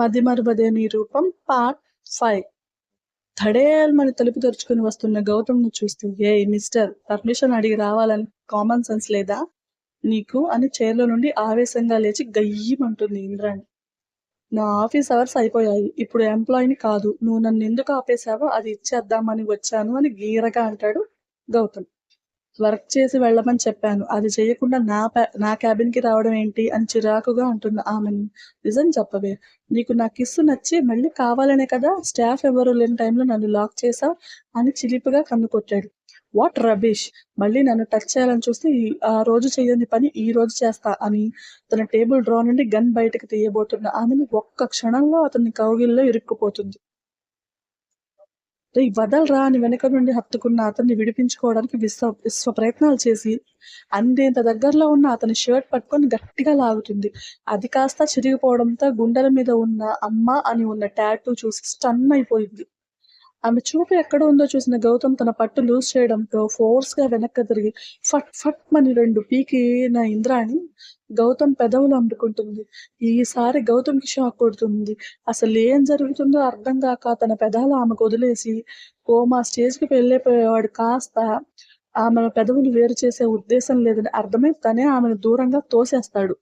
మదిమరువదేని రూపం? Part five. ధడేల్మని తలుపు తెరుచుకుని వస్తున్న గౌతమ్ను చూస్తూ ఏ మిస్టర్ పర్మిషన్ అడిగి రావాలని కామన్ సెన్స్ లేదా? నీకు అని చైర్లో నుండి ఆవేశంగా లేచి గయ్యమంటుంది ఇంద్రాణి. నా ఆఫీస్ అవర్స్ అయిపోయాయి. ఇప్పుడు ఎంప్లాయీని కాదు. నువ్వు నన్ను ఎందుకు ఆపేశావో అది ఇచ్చేద్దామని వచ్చాను అని గీరగా అంటాడు గౌతమ్. వర్క్ చేసి వెళ్ళమని చెప్పాను. అది చేయకుండా నా నా క్యాబిన్కి రావడం ఏంటి అని చిరాకుగా ఉంటుంది ఆమెని నిజం చెప్పవే. నీకు నా కిస్సు నచ్చి మళ్ళీ కావాలనే కదా? స్టాఫ్ ఎవరు లేని టైంలో నన్ను లాక్ చేసావు అని చిలిపిగా కన్ను కొట్టాడు. వాట్ రబీష్ మళ్ళీ నన్ను టచ్ చేయాలని చూస్తే ఈ- ఆ రోజు చేయని పని ఈ రోజు చేస్తా అని తన టేబుల్ డ్రా నుండి గన్ బయటకు తీయబోతున్న ఆమెను ఒక్క క్షణంలో అతని కౌగిల్లో ఇరుక్కుపోతుంది. రేయ్ వదలరా అని వెనక నుండి హత్తుకున్న అతన్ని విడిపించుకోవడానికి విశ్వ విశ్వ ప్రయత్నాలు చేసి అందేంత దగ్గరలో ఉన్న అతని షర్ట్ పట్టుకొని గట్టిగా లాగుతుంది. అది కాస్త చిరిగిపోవడంతో గుండెల మీద ఉన్న అమ్మ అని ఉన్న టాటూ చూసి స్టన్ అయిపోయింది. ఆమె చూపు ఎక్కడ ఉందో చూసిన గౌతమ్ తన పట్టు లూజ్ చేయడంతో ఫోర్స్గా వెనక్కి తిరిగి ఫట్ ఫట్ మని రెండు పీకిన ఇంద్రాణి గౌతమ్ పెదవులు అమ్ముకుంటుంది. ఈసారి గౌతమ్కి షాక్ కొడుతుంది. అసలు ఏం జరుగుతుందో అర్థం కాక తన పెదాలు ఆమెకు వదిలేసి కోమా స్టేజ్కి వెళ్ళిపోయేవాడు కాస్త ఆమె పెదవులు వేరు చేసే ఉద్దేశం లేదని అర్థమై తనే ఆమెను దూరంగా తోసేస్తాడు.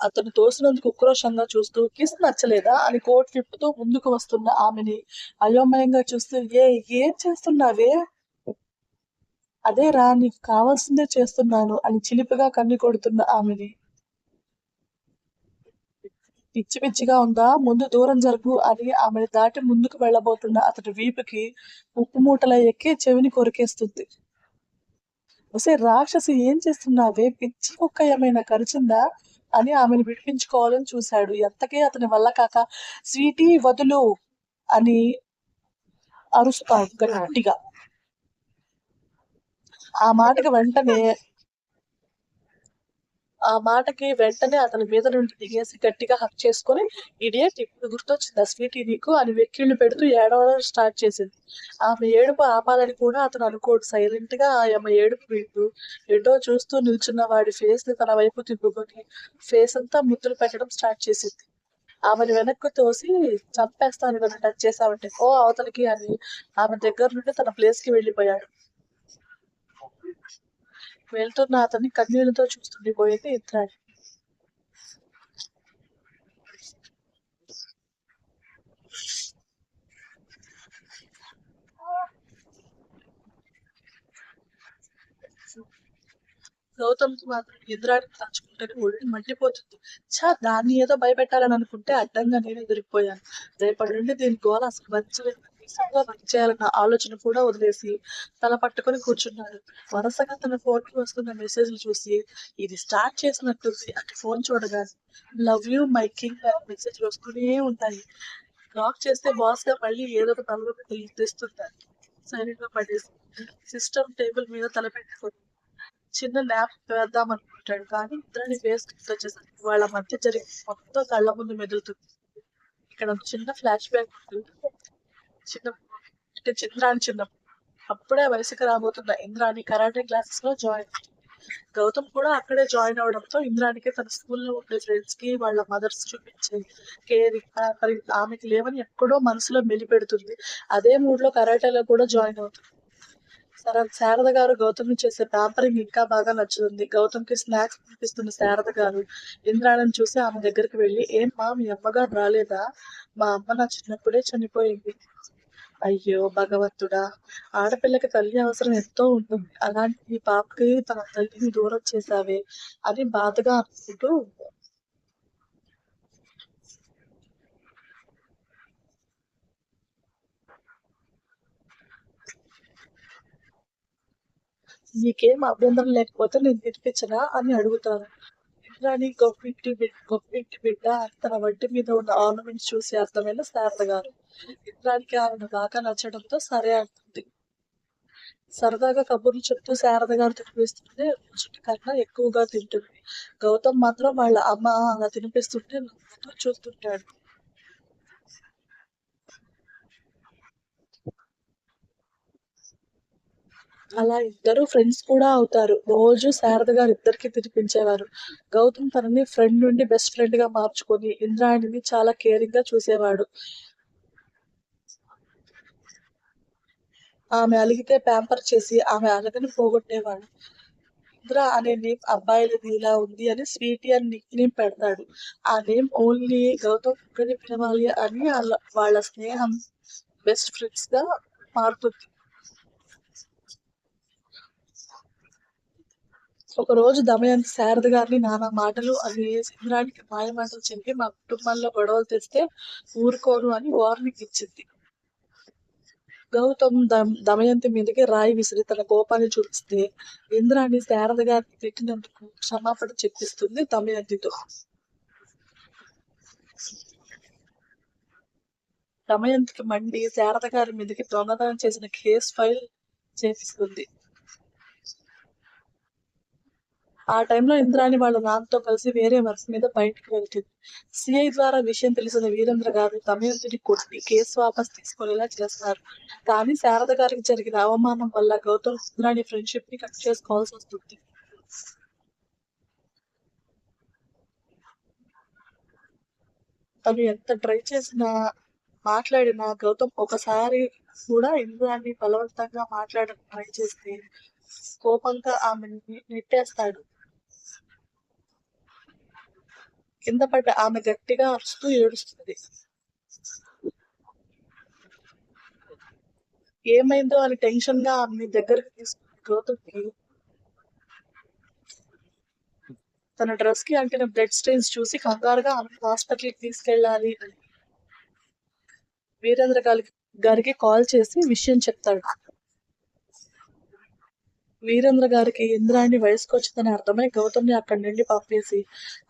అతను తోసినందుకు ఉక్రోషంగా చూస్తూ కిస్ నచ్చలేదా అని కోట్ విప్పుతూ ముందుకు వస్తున్న ఆమెని. అయోమయంగా చూస్తూ ఏ ఏం చేస్తున్నావే? అదే రా నీకు కావాల్సిందే చేస్తున్నాను అని చిలిపిగా కన్ను కొడుతున్న ఆమెని. పిచ్చి పిచ్చిగా ఉందా? ముందు దూరం జరుగు అని ఆమెను దాటి ముందుకు వెళ్ళబోతున్న అతడి వీపుకి ఉప్పు మూటల ఎక్కి చెవిని కొరికేస్తుంది. ఒసే రాక్షసి ఏం చేస్తున్నావే? పిచ్చి కుక్క ఏమైనా కరిచిందా? అని ఆమెను విడిపించుకోవాలని చూశాడు. ఎంతకీ అతని వల్ల కాక స్వీటీ వదులు అని అరుస్తాడు గట్టిగా. ఆ మాటకు వెంటనే ఆ మాటకి వెంటనే అతని మీద నుండి దిగేసి గట్టిగా హక్ చేసుకొని ఇడియట్ ఇప్పుడు గుర్తొచ్చింది ఆ స్వీటీ నీకు? అని వెక్కిళ్ళు పెడుతూ ఏడవడం స్టార్ట్ చేసింది. ఆమె ఏడుపు ఆపాలని కూడా అతను అనుకోడు. సైలెంట్గా ఆమె ఏడుపు వింటూ ఎటో చూస్తూ నిల్చున్న వాడి ఫేస్ని తన వైపు తిప్పుకొని ఫేస్ అంతా ముద్దులు పెట్టడం స్టార్ట్ చేసింది. ఆమెను వెనక్కు తోసి చంపేస్తాను టచ్ చేసావంటే ఓ అవతలికి అని ఆమె దగ్గర నుండి తన ప్లేస్కి వెళ్ళిపోయాడు. వెళ్తున్న అతన్ని కన్నీళ్ళతో చూస్తుండిపోయింది ఇంద్రాణి గౌతమ్కి మాత్రం ఇంద్రాణి తలుచుకుంటేనే ఒళ్ళు మండిపోతుంది. చా దాన్ని ఏదో భయపెట్టాలని అనుకుంటే అడ్డంగా నేను ఎదిరిపోయాను రేపటి నుండి దీని గోల అసలు మంచిగా వర్క్ చేయాలన్న ఆలోచన కూడా వదిలేసి తల పట్టుకొని కూర్చున్నాడు. వరుసగా తన ఫోన్కి వస్తున్న మెసేజ్లు చూసి ఇది స్టార్ట్ చేసినట్టుంది. అంటే ఫోన్ చూడగానే లవ్ యూ మై కింగ్ అని మెసేజ్ వస్తూనే ఉంటాయి. బ్లాక్ చేస్తే బాస్గా మళ్ళీ ఏదో ఒక తలలోకి తెస్తుంటారు సైలెంట్గా పడేసి సిస్టమ్ టేబుల్ మీద తలపెట్టుకొని చిన్న ల్యాబ్ వేద్దాం అనుకుంటాడు. కానీ ఇద్దరిని ఫేస్ వచ్చేసరికి వాళ్ళ మధ్య జరిగి మొత్తం కళ్ళ ముందు మెదులుతుంది. ఇక్కడ ఒక చిన్న ఫ్లాష్ బ్యాక్ ఉంటుంది. చిన్న అంటే చంద్రాని అప్పుడే వయసుకు రాబోతున్న ఇంద్రాణి కరాటే క్లాసెస్లో జాయిన్ గౌతమ్ కూడా అక్కడే జాయిన్ అవడంతో ఇంద్రానికి తన స్కూల్లో ఉండే ఫ్రెండ్స్కి వాళ్ళ మదర్స్ చూపించే కేరింగ్ ఆమెకి లేవని ఎక్కడో మనసులో మెలిపెడుతుంది. అదే మూడ్లో కరాటేలో కూడా జాయిన్ అవుతుంది. శారద గారు గౌతమ్ చేసే ప్యాంపరింగ్ ఇంకా బాగా నచ్చుతుంది. గౌతమ్కి స్నాక్స్ పంపిస్తున్న శారద గారు ఇంద్రాణిని చూసి ఆమె దగ్గరికి వెళ్ళి ఏం మా మీ అమ్మగారు రాలేదా? మా అమ్మ నా చిన్నప్పుడే చనిపోయింది. అయ్యో భగవంతుడా ఆడపిల్లకి తల్లి అవసరం ఎంతో ఉంటుంది. అలాంటి ఈ పాపకి తన తల్లిని దూరం చేశావే అని బాధగా అనుకుంటూ నీకేం అభ్యంతరం లేకపోతే నేను తినిపించనా అని అడుగుతాను. ఇంద్రాణి గొప్పింటి బిడ్డ గొప్పింటి బిడ్డ తన వంటి మీద ఉన్న ఆర్నమెంట్స్ చూసి అర్థమైన శారద గారు ఇంద్రానికి ఆమెను బాగా నచ్చడంతో సరే అంటుంది. సరదాగా కబుర్లు చెప్తూ శారద గారు తినిపిస్తుంటే రోజుటి కన్నా ఎక్కువగా తింటుంది. గౌతమ్ మాత్రం వాళ్ళ అమ్మ అలా తినిపిస్తుంటే నవ్వుతూ చూస్తుంటాడు. అలా ఇద్దరు ఫ్రెండ్స్ కూడా అవుతారు. రోజు శారద గారు ఇద్దరికి తినిపించేవారు. గౌతమ్ తనని ఫ్రెండ్ నుండి బెస్ట్ ఫ్రెండ్గా మార్చుకొని ఇంద్రాణిని చాలా కేరింగ్గా చూసేవాడు. ఆమె అలిగితే ప్యాంపర్ చేసి ఆమె అలగని పోగొట్టేవాడు. ఇంద్ర అనే నేమ్ అబ్బాయిలది ఇలా ఉంది అని స్వీటీ అని నిక్ నేమ్ పెడతాడు. ఆ నేమ్ ఓన్లీ గౌతమ్ కుక్కని పిలవాలి అని వాళ్ళ- వాళ్ళ స్నేహం బెస్ట్ ఫ్రెండ్స్గా మారుతుంది. ఒక రోజు దమయంతి శారద గారిని నానా మాటలు అని ఇంద్రానికి మాయ మాటలు చెప్పి మా కుటుంబంలో గొడవలు తెస్తే ఊరుకోను అని వార్నింగ్ ఇచ్చింది. గౌతమ్ దమయంతి మీదకి రాయి విసిరి తన కోపాన్ని చూపిస్తే ఇంద్రాన్ని శారద గారికి పెట్టినందుకు క్షమాపణ చెప్పిస్తుంది దమయంతితో. దమయంతికి మండి శారద గారి మీదకి దొంగతనం చేసిన కేసు ఫైల్ చేపిస్తుంది. ఆ టైంలో ఇంద్రాణి వాళ్ళ నాన్నతో కలిసి వేరే వరుస మీద బయటికి వెళ్తుంది. సిఐ ద్వారా విషయం తెలిసిన వీరేంద్ర గారు దమయంతిని కొట్టి కేసు వాపస్ తీసుకునేలా చేస్తారు కానీ శారద గారికి జరిగిన అవమానం వల్ల గౌతమ్ ఇంద్రాణి ఫ్రెండ్షిప్ని కట్ చేసుకోవాల్సి వస్తుంది. తను ఎంత ట్రై చేసినా మాట్లాడినా గౌతమ్ ఒకసారి కూడా ఇంద్రాన్ని బలవంతంగా మాట్లాడడం ట్రై చేస్తే కోపంగా ఆమె నెట్టేస్తాడు. కింద పడ్డ ఆమె గట్టిగా అరుస్తూ ఏడుస్తుంది. ఏమైందో అని టెన్షన్గా ఆమె దగ్గరికి తీసుకుని తన డ్రెస్కి అంటిన బ్లడ్ స్టెయిన్స్ చూసి కంగారుగా ఆమె హాస్పిటల్కి తీసుకెళ్ళాలి అని. వీరేంద్ర గారికి గారికి కాల్ చేసి విషయం చెప్తాడు. వీరేంద్ర గారికి ఇంద్రాణి వయసుకు వచ్చిందని అర్థమై గౌతమ్ని అక్కడి నుండి పంపేసి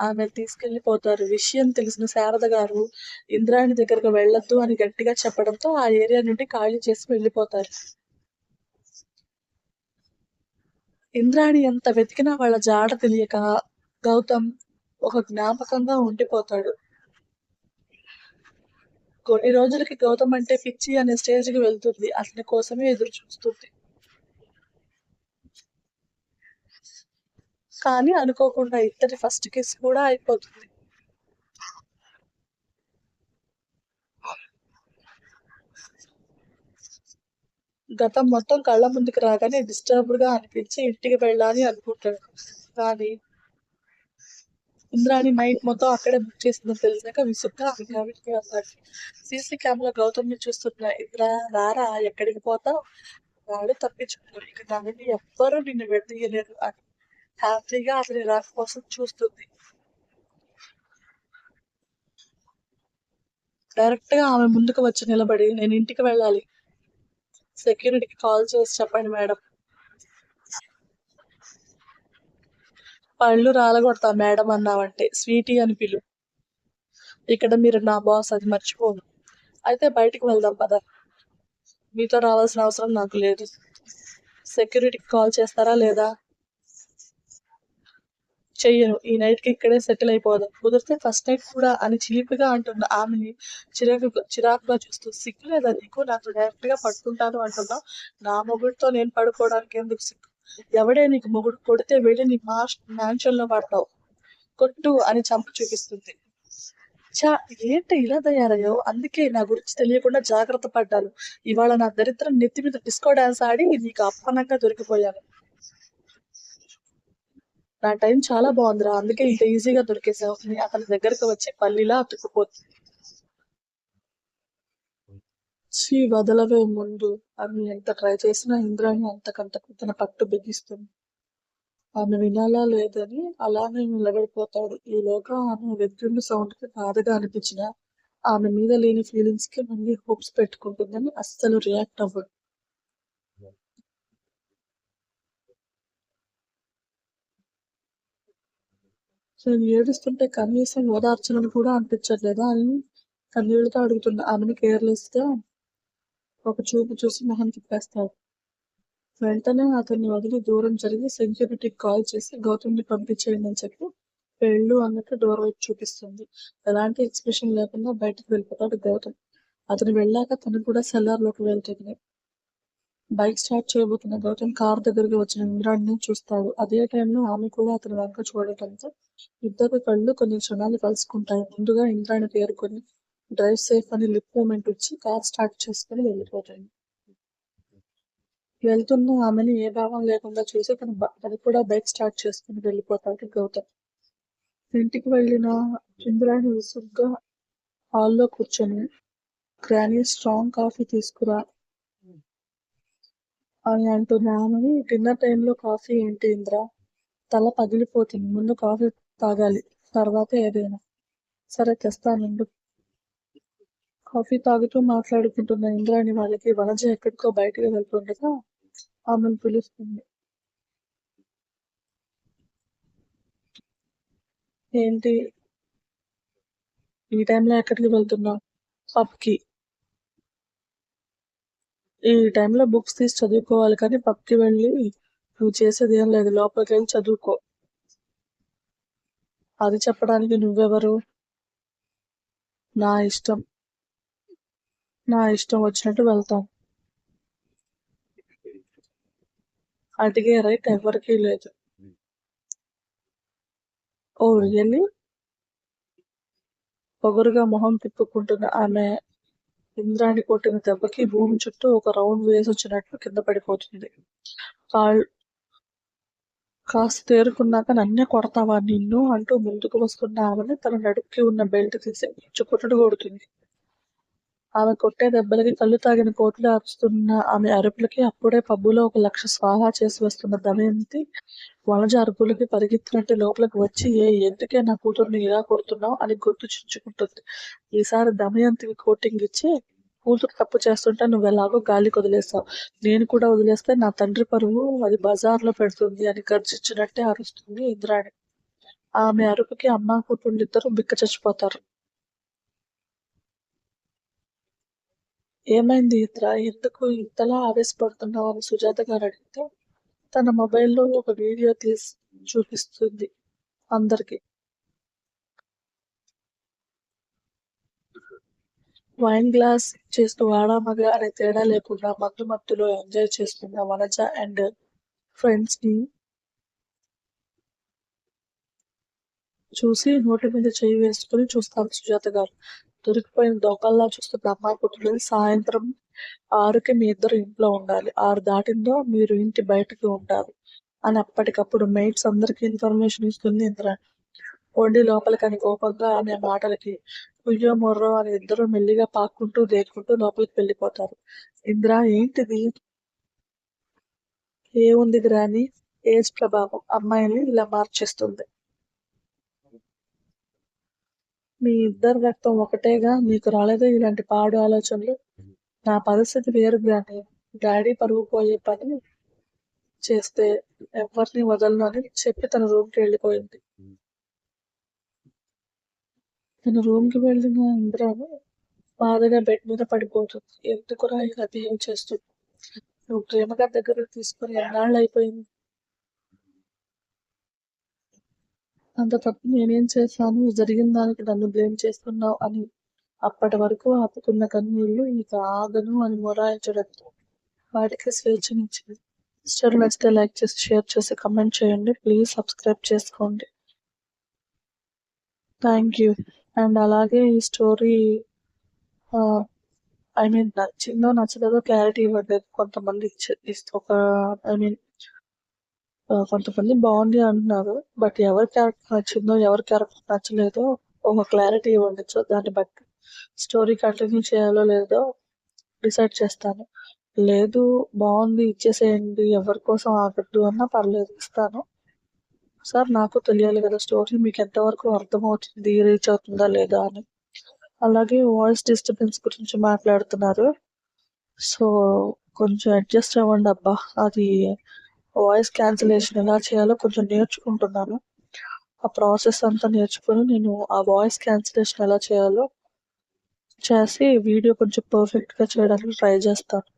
ఆమె తీసుకెళ్ళిపోతారు విషయం తెలిసిన శారద గారు ఇంద్రాణి దగ్గరకు వెళ్ళొద్దు అని గట్టిగా చెప్పడంతో ఆ ఏరియా నుండి ఖాళీ చేసి వెళ్ళిపోతారు. ఇంద్రాణి ఎంత వెతికినా వాళ్ళ జాడ తెలియక గౌతమ్ ఒక జ్ఞాపకంగా ఉండిపోతాడు. కొన్ని రోజులకి గౌతమ్ అంటే పిచ్చి అనే స్టేజ్కి వెళ్తుంది. అతని కోసమే ఎదురు చూస్తుంది కానీ అనుకోకుండా ఇద్దరి ఫస్ట్ కిస్ కూడా అయిపోతుంది. గతం మొత్తం కళ్ళ ముందుకు రాగానే డిస్టర్బ్డ్గా అనిపించి ఇంటికి వెళ్ళాలి అనుకుంటాడు. కానీ ఇంద్రాని మైండ్ మొత్తం అక్కడే బుక్ చేసిందని తెలిసాక విసుగ్గా ఆమె క్యాబిన్కి సీసీ కెమెరా గౌతమ్ని చూస్తున్నా ఇంద్రా రారా ఎక్కడికి పోతావు? వాడు తప్పించుకున్నాడు. ఇక దానిని ఎవ్వరూ నిన్ను విడదీయలేదు అని హ్యాపీగా అతని రాక కోసం చూస్తుంది డైరెక్ట్గా ఆమె ముందుకు వచ్చి నిలబడి నేను ఇంటికి వెళ్ళాలి. సెక్యూరిటీకి కాల్ చేసి చెప్పండి మేడం. పళ్ళు రాలగొడతా మేడం అన్నావంటే స్వీటీ అని పిలు. ఇక్కడ మీరు నా బాస్ అది మర్చిపోను. అయితే బయటికి వెళ్దాం పద. మీతో రావాల్సిన అవసరం నాకు లేదు. సెక్యూరిటీకి కాల్ చేస్తారా లేదా? చెయ్యను ఈ నైట్కి ఇక్కడే సెటిల్ అయిపోదాం. కుదిరితే ఫస్ట్ నైట్ కూడా అని చిలిపిగా అంటున్న ఆమెని చిరాకు చిరాకుగా చూస్తూ సిగ్గు లేదా నీకు? నాకు డైరెక్ట్గా పట్టుకుంటాను అంటున్నా. నా మొగుడితో నేను పడుకోవడానికి ఎందుకు సిగ్గు? ఎవడే నీకు మొగుడు కొడితే వెళ్ళి నీ మాస్ మ్యాన్షన్లో పడతావు. కొట్టు అని చంప చూపిస్తుంది. చా ఏంటి ఇలా తయారయ్యో అందుకే నా గురించి తెలియకుండా జాగ్రత్త పడ్డాను. ఇవాళ నా దరిద్రం నెత్తి మీద డిస్కో డాన్స్ ఆడి నీకు అప్పనంగా దొరికిపోయాను. నా టైం చాలా బాగుందిరా. అందుకే ఇంత ఈజీగా దొరికేసావు. అతని దగ్గరకు వచ్చి పల్లిలా అతుక్కుపోతుంది చీ వదలవే ముందు. ఆమె ఎంత ట్రై చేసినా ఇంద్రాణి అంతకంతకు తన పట్టు బిగిస్తుంది. ఆమె వినాలా లేదని అలానే నిలబడిపోతాడు. ఈలోగా ఆమె వెతున్న సౌండ్కి బాధగా అనిపించిన ఆమె మీద లేని ఫీలింగ్స్కి మళ్ళీ హోప్స్ పెట్టుకుంటుందని అస్సలు రియాక్ట్ అవ్వడు. నేను ఏడుస్తుంటే కనీసం ఓదార్చనని కూడా అనిపించట్లేదా? అని కన్నీళ్ళతో అడుగుతున్న. ఆమెను కేర్లెస్ ఒక చూపు చూసి మొహం తిప్పేస్తాడు. వెంటనే అతన్ని వదిలి దూరం జరిగి సెక్యూరిటీకి కాల్ చేసి గౌతమ్ని పంపించేయండి అని చెప్పి వెళ్ళు అన్నట్టు డోర్ వైపు చూపిస్తుంది. ఎలాంటి ఎక్స్ప్రెషన్ లేకుండా బయటకు వెళ్ళిపోతాడు గౌతమ్. అతను వెళ్ళాక తను కూడా సెల్లార్లోకి వెళ్తుంది. బైక్ స్టార్ట్ చేయబోతున్న గౌతమ్ కార్ దగ్గరికి వచ్చిన ఇంద్రాణిని చూస్తాడు. అదే టైంలో ఆమె కూడా అతని వంక చూడటంతో ఇద్దరి కళ్ళు కొన్ని క్షణాలు కలుసుకుంటాయి. ముందుగా ఇంద్రాన్ని పేర్కొని డ్రైవ్ సేఫ్ అని లిప్ మూమెంట్ ఇచ్చి కార్ స్టార్ట్ చేసుకుని వెళ్ళిపోతాయి. వెళ్తున్న ఆమెని ఏ భావం లేకుండా చూసి తన తను కూడా బైక్ స్టార్ట్ చేసుకుని వెళ్ళిపోతాడు గౌతమ్. ఇంటికి వెళ్ళిన ఇంద్రాణి విసుగ్గా హాల్లో కూర్చొని గ్రానీ స్ట్రాంగ్ కాఫీ తీసుకురా అని అంటున్న ఆమెని డిన్నర్ టైంలో కాఫీ ఏంటి ఇంద్ర తల పగిలిపోతుంది ముందు కాఫీ తాగాలి. తర్వాత ఏదైనా సరే తెస్తానుండు కాఫీ తాగుతూ మాట్లాడుకుంటున్న ఇంద్రాణి వాళ్ళకి వనజ ఎక్కడికో బయటకు వెళ్తుండగా ఆమెను పిలుస్తుంది. ఏంటి? ఈ టైంలో ఎక్కడికి వెళ్తున్నావు? పబ్కి ఈ టైంలో బుక్స్ తీసి చదువుకోవాలి కానీ పబ్కి వెళ్ళి నువ్వు చేసేది ఏం లేదు. లోపలికి వెళ్ళి చదువుకో. అది చెప్పడానికి నువ్వెవరు? నా ఇష్టం. నా ఇష్టం వచ్చినట్టు వెళ్తాం. అడిగే రైట్ ఎవరికీ లేదు. ఓ రియల్లీ పొగరుగా మొహం తిప్పుకుంటున్న ఆమె ఇంద్రాణి కొట్టిన దెబ్బకి భూమి చుట్టూ ఒక రౌండ్ వేసి వచ్చినట్లు కింద పడిపోతుంది. కాళ్ళు కాస్త తేరుకున్నాక నన్నే కొడతావా నిన్ను అంటూ ముందుకు వస్తున్న ఆమెను తన నడుక్కి ఉన్న బెల్ట్ తీసి చుక్కుట్టుడు కొడుతుంది. ఆమె కొట్టే దెబ్బలకి కళ్ళు తాగిన కోట్లు అరుస్తున్న ఆమె అరుపులకి అప్పుడే పబ్బులో ఒక లక్ష స్వాహా చేసి వస్తున్న దమయంతి వనజ అరుపులకి పరిగెత్తినట్టు లోపలికి వచ్చి ఏ ఎందుకే నా కూతుర్ని ఇలా కొడుతున్నావు? అని గుర్తు చించుకుంటుంది ఈసారి దమయంతికి కోటింగ్ ఇచ్చి కూతురు తప్పు చేస్తుంటే నువ్వు ఎలాగో గాలి వదిలేస్తావు నేను కూడా వదిలేస్తే నా తండ్రి పరువు అది బజార్లో పెడుతుంది అని గర్జించినట్టే అరుస్తుంది ఇంద్రాణి. ఆమె అరుపుకి అమ్మ కూతుళ్ళు ఇద్దరు బిక్క చచ్చిపోతారు. ఏమైంది ఇంద్ర? ఎందుకు ఇంతలా ఆవేశపడుతున్నావు అని సుజాత గారు అడిగితే తన మొబైల్లో ఒక వీడియో తీసి చూపిస్తుంది అందరికి. వైన్ గ్లాస్ చేస్తూ ఆడామగ అనే తేడా లేకుండా మత్తు మత్తులో ఎంజాయ్ చేస్తున్న వనజ అండ్ ఫ్రెండ్స్ని చూసి నోటి మీద చేయి వేసుకుని చూస్తారు సుజాత గారు. దొరికిపోయిన దొంగల్లా చూస్తున్న అమ్మాయి పుట్టుకొని సాయంత్రం ఆరుకి మీ ఇద్దరు ఇంట్లో ఉండాలి. ఆరు దాటిందో మీరు ఇంటి బయటకి ఉంటారు అని అప్పటికప్పుడు మెయిట్స్ అందరికి ఇన్ఫర్మేషన్ ఇస్తుంది ఇంద్రాణి వండి లోపలికని కోపంగా అనే మాటలకి కుయ్యో మొర్రో అని ఇద్దరు మెల్లిగా పాక్కుంటూ దేక్కుంటూ లోపలికి వెళ్ళిపోతారు. ఇంద్ర ఏంటిది? ఏముంది గ్రాని? ఏజ్ ప్రభావం అమ్మాయిని ఇలా మార్చేస్తుంది. మీ ఇద్దరు రక్తం ఒకటేగా? మీకు రాలేదు ఇలాంటి పాడు ఆలోచనలు? నా పరిస్థితి వేరు గ్రాని. డాడీ పరుగు పోయే పని చేస్తే ఎవరిని వదలను అని చెప్పి తన రూమ్కి వెళ్ళిపోయింది. తన రూమ్కి వెళ్ళిన ఇంద్రాను బాధగా బెడ్ మీద పడిపోతుంది. ఎందుకురా ఇలా బిహేవ్ చేస్తుంది నువ్వు ప్రేమగా దగ్గర తీసుకుని ఎన్నాళ్ళు అయిపోయింది అంత తప్పు నేనేం చేశాను? జరిగిన దానికి నన్ను బ్లేమ్ చేస్తున్నావు అని అప్పటి వరకు ఆపుకున్న కన్నీళ్ళు ఇక ఆగను అని మొరాయించడంతో వాటికి స్వేచ్ఛనిచ్చింది. స్టోరీ నచ్చితే లైక్ చేసి షేర్ చేసి కమెంట్ చేయండి. ప్లీజ్ సబ్స్క్రైబ్ చేసుకోండి. థ్యాంక్ యూ అండ్ అలాగే ఈ స్టోరీ ఐ మీన్ నచ్చిందో నచ్చలేదో క్లారిటీ ఇవ్వట్లేదు. కొంతమంది ఒక ఐ మీన్ కొంతమంది బాగుంది అంటున్నారు. బట్ ఎవరి క్యారెక్టర్ నచ్చిందో ఎవరి క్యారెక్టర్ నచ్చలేదో ఒక క్లారిటీ ఇవ్వండి. సో దాన్ని బట్టి స్టోరీ కంటిన్యూ చేయాలో లేదో డిసైడ్ చేస్తాను. లేదు బాగుంది ఇచ్చేసేయండి ఎవరి కోసం ఆగద్దు అన్నా పర్లేదు ఇస్తాను. సార్ నాకు తెలియాలి కదా స్టోరీ. మీకు ఎంతవరకు అర్థమవుతుంది రీచ్ అవుతుందా లేదా అని. అలాగే వాయిస్ డిస్టర్బెన్స్ గురించి మాట్లాడుతున్నారు. సో కొంచెం అడ్జస్ట్ అవ్వండి అబ్బా. అది వాయిస్ క్యాన్సిలేషన్ ఎలా చేయాలో కొంచెం నేర్చుకుంటున్నాను. ఆ ప్రాసెస్ అంతా నేర్చుకుని నేను ఆ వాయిస్ క్యాన్సిలేషన్ ఎలా చేయాలో చేసి వీడియో కొంచెం పర్ఫెక్ట్గా చేయడానికి ట్రై చేస్తాను.